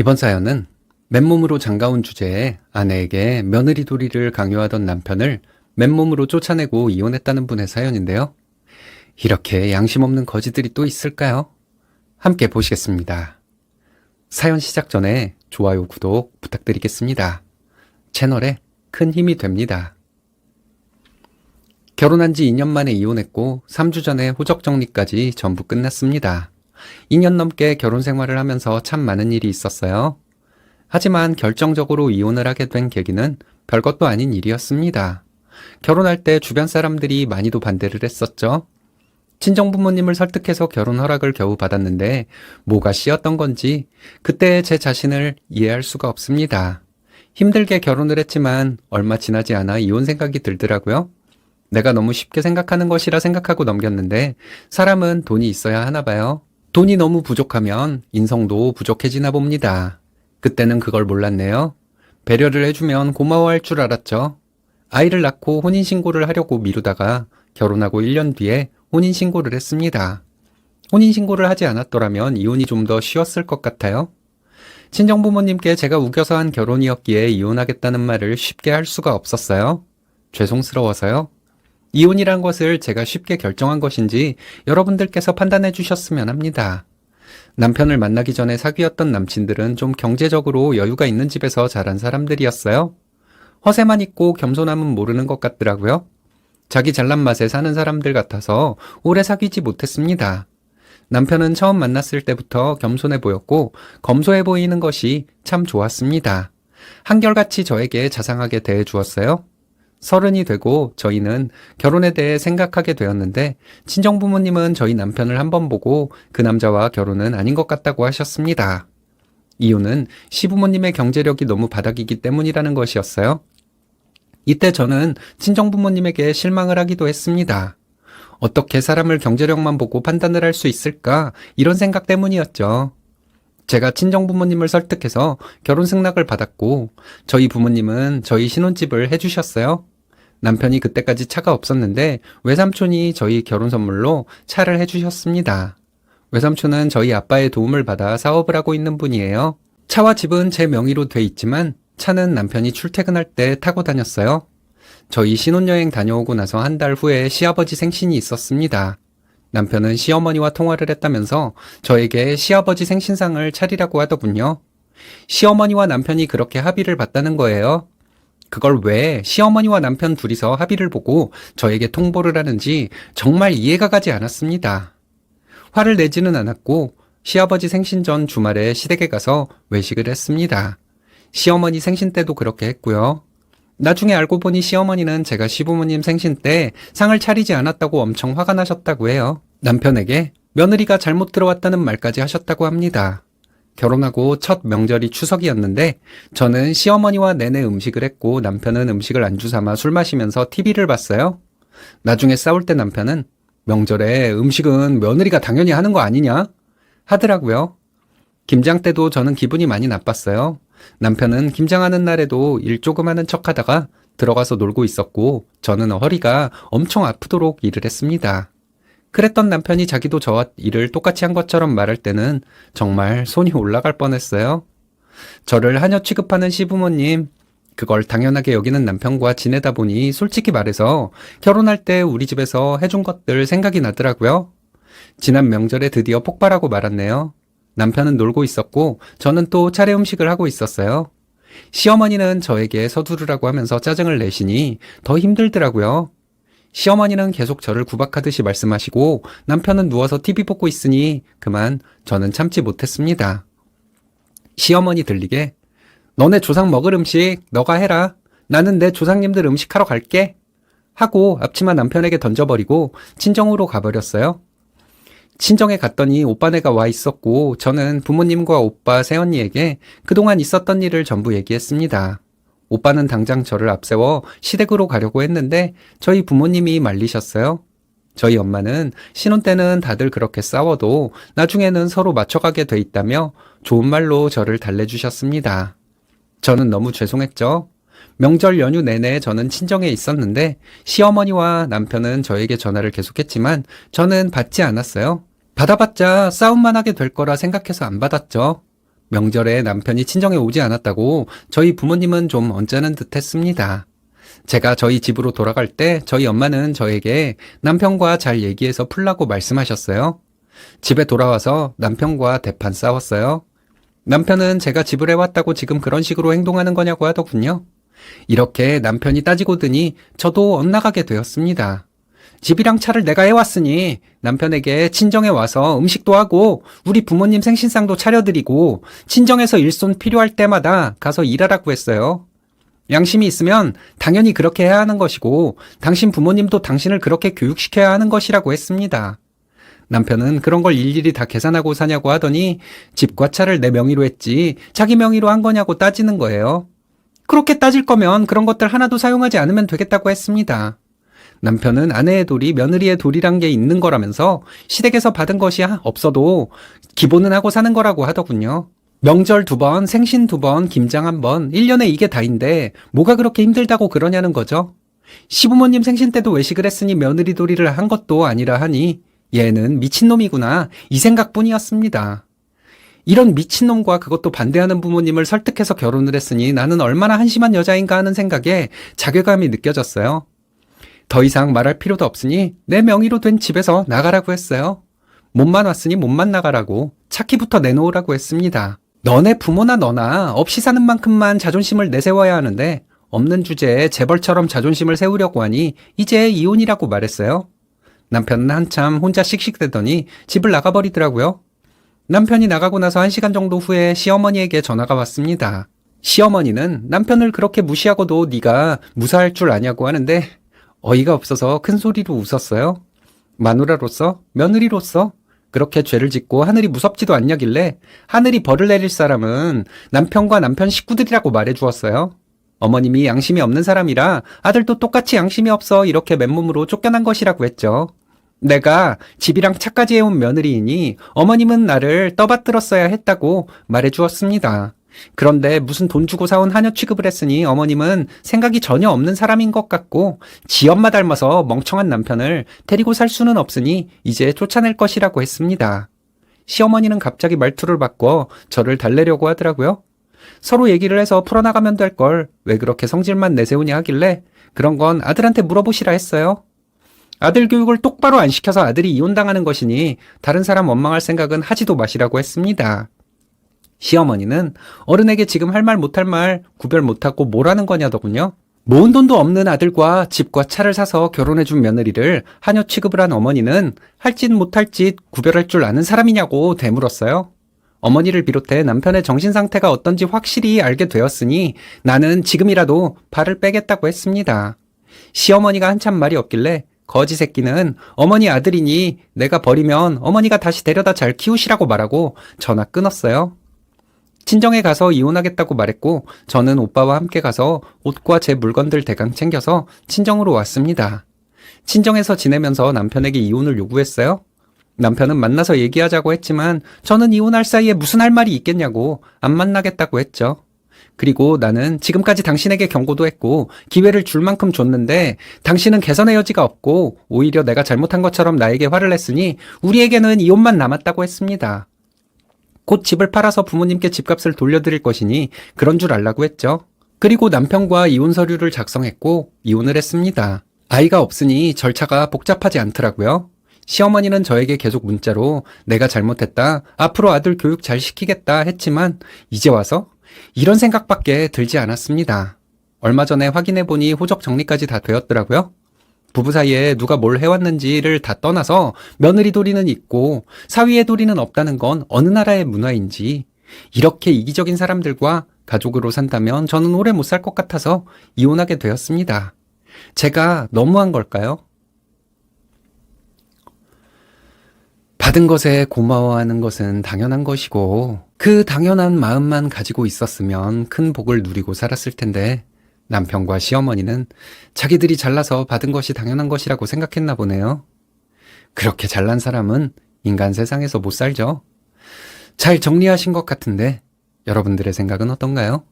이번 사연은 맨몸으로 장가온 주제에 아내에게 며느리 도리를 강요하던 남편을 맨몸으로 쫓아내고 이혼했다는 분의 사연인데요. 이렇게 양심 없는 거지들이 또 있을까요? 함께 보시겠습니다. 사연 시작 전에 좋아요, 구독 부탁드리겠습니다. 채널에 큰 힘이 됩니다. 결혼한 지 2년 만에 이혼했고 3주 전에 호적 정리까지 전부 끝났습니다. 2년 넘게 결혼 생활을 하면서 참 많은 일이 있었어요. 하지만 결정적으로 이혼을 하게 된 계기는 별것도 아닌 일이었습니다. 결혼할 때 주변 사람들이 많이도 반대를 했었죠. 친정 부모님을 설득해서 결혼 허락을 겨우 받았는데 뭐가 씨였던 건지 그때 제 자신을 이해할 수가 없습니다. 힘들게 결혼을 했지만 얼마 지나지 않아 이혼 생각이 들더라고요. 내가 너무 쉽게 생각하는 것이라 생각하고 넘겼는데 사람은 돈이 있어야 하나 봐요. 돈이 너무 부족하면 인성도 부족해지나 봅니다. 그때는 그걸 몰랐네요. 배려를 해주면 고마워할 줄 알았죠. 아이를 낳고 혼인신고를 하려고 미루다가 결혼하고 1년 뒤에 혼인신고를 했습니다. 혼인신고를 하지 않았더라면 이혼이 좀 더 쉬웠을 것 같아요. 친정부모님께 제가 우겨서 한 결혼이었기에 이혼하겠다는 말을 쉽게 할 수가 없었어요. 죄송스러워서요. 이혼이란 것을 제가 쉽게 결정한 것인지 여러분들께서 판단해 주셨으면 합니다. 남편을 만나기 전에 사귀었던 남친들은 좀 경제적으로 여유가 있는 집에서 자란 사람들이었어요. 허세만 있고 겸손함은 모르는 것 같더라고요. 자기 잘난 맛에 사는 사람들 같아서 오래 사귀지 못했습니다. 남편은 처음 만났을 때부터 겸손해 보였고 검소해 보이는 것이 참 좋았습니다. 한결같이 저에게 자상하게 대해 주었어요. 서른이 되고 저희는 결혼에 대해 생각하게 되었는데 친정 부모님은 저희 남편을 한번 보고 그 남자와 결혼은 아닌 것 같다고 하셨습니다. 이유는 시부모님의 경제력이 너무 바닥이기 때문이라는 것이었어요. 이때 저는 친정 부모님에게 실망을 하기도 했습니다. 어떻게 사람을 경제력만 보고 판단을 할 수 있을까 이런 생각 때문이었죠. 제가 친정 부모님을 설득해서 결혼 승낙을 받았고 저희 부모님은 저희 신혼집을 해주셨어요. 남편이 그때까지 차가 없었는데 외삼촌이 저희 결혼 선물로 차를 해주셨습니다. 외삼촌은 저희 아빠의 도움을 받아 사업을 하고 있는 분이에요. 차와 집은 제 명의로 돼 있지만 차는 남편이 출퇴근할 때 타고 다녔어요. 저희 신혼여행 다녀오고 나서 한 달 후에 시아버지 생신이 있었습니다. 남편은 시어머니와 통화를 했다면서 저에게 시아버지 생신상을 차리라고 하더군요. 시어머니와 남편이 그렇게 합의를 봤다는 거예요. 그걸 왜 시어머니와 남편 둘이서 합의를 보고 저에게 통보를 하는지 정말 이해가 가지 않았습니다. 화를 내지는 않았고 시아버지 생신 전 주말에 시댁에 가서 외식을 했습니다. 시어머니 생신 때도 그렇게 했고요. 나중에 알고 보니 시어머니는 제가 시부모님 생신 때 상을 차리지 않았다고 엄청 화가 나셨다고 해요. 남편에게 며느리가 잘못 들어왔다는 말까지 하셨다고 합니다. 결혼하고 첫 명절이 추석이었는데 저는 시어머니와 내내 음식을 했고 남편은 음식을 안주 삼아 술 마시면서 TV를 봤어요. 나중에 싸울 때 남편은 명절에 음식은 며느리가 당연히 하는 거 아니냐? 하더라고요. 김장 때도 저는 기분이 많이 나빴어요. 남편은 김장하는 날에도 일 조금 하는 척 하다가 들어가서 놀고 있었고 저는 허리가 엄청 아프도록 일을 했습니다. 그랬던 남편이 자기도 저와 일을 똑같이 한 것처럼 말할 때는 정말 손이 올라갈 뻔했어요. 저를 하녀 취급하는 시부모님, 그걸 당연하게 여기는 남편과 지내다 보니 솔직히 말해서 결혼할 때 우리 집에서 해준 것들 생각이 나더라고요. 지난 명절에 드디어 폭발하고 말았네요. 남편은 놀고 있었고 저는 또 차례 음식을 하고 있었어요. 시어머니는 저에게 서두르라고 하면서 짜증을 내시니 더 힘들더라고요. 시어머니는 계속 저를 구박하듯이 말씀하시고 남편은 누워서 TV 보고 있으니 그만 저는 참지 못했습니다. 시어머니 들리게 너네 조상 먹을 음식 너가 해라. 나는 내 조상님들 음식하러 갈게. 하고 앞치마 남편에게 던져버리고 친정으로 가버렸어요. 친정에 갔더니 오빠네가 와 있었고 저는 부모님과 오빠 새언니에게 그동안 있었던 일을 전부 얘기했습니다. 오빠는 당장 저를 앞세워 시댁으로 가려고 했는데 저희 부모님이 말리셨어요. 저희 엄마는 신혼 때는 다들 그렇게 싸워도 나중에는 서로 맞춰가게 돼 있다며 좋은 말로 저를 달래주셨습니다. 저는 너무 죄송했죠. 명절 연휴 내내 저는 친정에 있었는데 시어머니와 남편은 저에게 전화를 계속했지만 저는 받지 않았어요. 받아봤자 싸움만 하게 될 거라 생각해서 안 받았죠. 명절에 남편이 친정에 오지 않았다고 저희 부모님은 좀 언짢은 듯 했습니다. 제가 저희 집으로 돌아갈 때 저희 엄마는 저에게 남편과 잘 얘기해서 풀라고 말씀하셨어요. 집에 돌아와서 남편과 대판 싸웠어요. 남편은 제가 집을 해왔다고 지금 그런 식으로 행동하는 거냐고 하더군요. 이렇게 남편이 따지고 드니 저도 엇나가게 되었습니다. 집이랑 차를 내가 해왔으니 남편에게 친정에 와서 음식도 하고 우리 부모님 생신상도 차려드리고 친정에서 일손 필요할 때마다 가서 일하라고 했어요. 양심이 있으면 당연히 그렇게 해야 하는 것이고 당신 부모님도 당신을 그렇게 교육시켜야 하는 것이라고 했습니다. 남편은 그런 걸 일일이 다 계산하고 사냐고 하더니 집과 차를 내 명의로 했지 자기 명의로 한 거냐고 따지는 거예요. 그렇게 따질 거면 그런 것들 하나도 사용하지 않으면 되겠다고 했습니다. 남편은 아내의 돌이 며느리의 돌이란 게 있는 거라면서 시댁에서 받은 것이 없어도 기본은 하고 사는 거라고 하더군요. 명절 두 번, 생신 두 번, 김장 한 번, 1년에 이게 다인데 뭐가 그렇게 힘들다고 그러냐는 거죠. 시부모님 생신 때도 외식을 했으니 며느리 도리를 한 것도 아니라 하니 얘는 미친놈이구나 이 생각뿐이었습니다. 이런 미친놈과 그것도 반대하는 부모님을 설득해서 결혼을 했으니 나는 얼마나 한심한 여자인가 하는 생각에 자괴감이 느껴졌어요. 더 이상 말할 필요도 없으니 내 명의로 된 집에서 나가라고 했어요. 몸만 왔으니 몸만 나가라고 차키부터 내놓으라고 했습니다. 너네 부모나 너나 없이 사는 만큼만 자존심을 내세워야 하는데 없는 주제에 재벌처럼 자존심을 세우려고 하니 이제 이혼이라고 말했어요. 남편은 한참 혼자 씩씩대더니 집을 나가버리더라고요. 남편이 나가고 나서 한 시간 정도 후에 시어머니에게 전화가 왔습니다. 시어머니는 남편을 그렇게 무시하고도 네가 무사할 줄 아냐고 하는데 어이가 없어서 큰 소리로 웃었어요. 마누라로서 며느리로서 그렇게 죄를 짓고 하늘이 무섭지도 않냐길래 하늘이 벌을 내릴 사람은 남편과 남편 식구들이라고 말해 주었어요. 어머님이 양심이 없는 사람이라 아들도 똑같이 양심이 없어 이렇게 맨몸으로 쫓겨난 것이라고 했죠. 내가 집이랑 차까지 해온 며느리이니 어머님은 나를 떠받들었어야 했다고 말해 주었습니다. 그런데 무슨 돈 주고 사온 한여 취급을 했으니 어머님은 생각이 전혀 없는 사람인 것 같고 지 엄마 닮아서 멍청한 남편을 데리고 살 수는 없으니 이제 쫓아낼 것이라고 했습니다. 시어머니는 갑자기 말투를 바꿔 저를 달래려고 하더라고요. 서로 얘기를 해서 풀어나가면 될 걸 왜 그렇게 성질만 내세우냐 하길래 그런 건 아들한테 물어보시라 했어요. 아들 교육을 똑바로 안 시켜서 아들이 이혼당하는 것이니 다른 사람 원망할 생각은 하지도 마시라고 했습니다. 시어머니는 어른에게 지금 할 말 못할 말 구별 못하고 뭐라는 거냐더군요. 모은 돈도 없는 아들과 집과 차를 사서 결혼해준 며느리를 하녀 취급을 한 어머니는 할 짓 못할 짓 구별할 줄 아는 사람이냐고 되물었어요. 어머니를 비롯해 남편의 정신 상태가 어떤지 확실히 알게 되었으니 나는 지금이라도 발을 빼겠다고 했습니다. 시어머니가 한참 말이 없길래 거지 새끼는 어머니 아들이니 내가 버리면 어머니가 다시 데려다 잘 키우시라고 말하고 전화 끊었어요. 친정에 가서 이혼하겠다고 말했고 저는 오빠와 함께 가서 옷과 제 물건들 대강 챙겨서 친정으로 왔습니다. 친정에서 지내면서 남편에게 이혼을 요구했어요. 남편은 만나서 얘기하자고 했지만 저는 이혼할 사이에 무슨 할 말이 있겠냐고 안 만나겠다고 했죠. 그리고 나는 지금까지 당신에게 경고도 했고 기회를 줄 만큼 줬는데 당신은 개선의 여지가 없고 오히려 내가 잘못한 것처럼 나에게 화를 냈으니 우리에게는 이혼만 남았다고 했습니다. 곧 집을 팔아서 부모님께 집값을 돌려드릴 것이니 그런 줄 알라고 했죠. 그리고 남편과 이혼 서류를 작성했고 이혼을 했습니다. 아이가 없으니 절차가 복잡하지 않더라고요. 시어머니는 저에게 계속 문자로 내가 잘못했다. 앞으로 아들 교육 잘 시키겠다 했지만 이제 와서 이런 생각밖에 들지 않았습니다. 얼마 전에 확인해보니 호적 정리까지 다 되었더라고요. 부부 사이에 누가 뭘 해왔는지를 다 떠나서 며느리 도리는 있고 사위의 도리는 없다는 건 어느 나라의 문화인지 이렇게 이기적인 사람들과 가족으로 산다면 저는 오래 못 살 것 같아서 이혼하게 되었습니다. 제가 너무한 걸까요? 받은 것에 고마워하는 것은 당연한 것이고 그 당연한 마음만 가지고 있었으면 큰 복을 누리고 살았을 텐데 남편과 시어머니는 자기들이 잘나서 받은 것이 당연한 것이라고 생각했나 보네요. 그렇게 잘난 사람은 인간 세상에서 못 살죠. 잘 정리하신 것 같은데 여러분들의 생각은 어떤가요?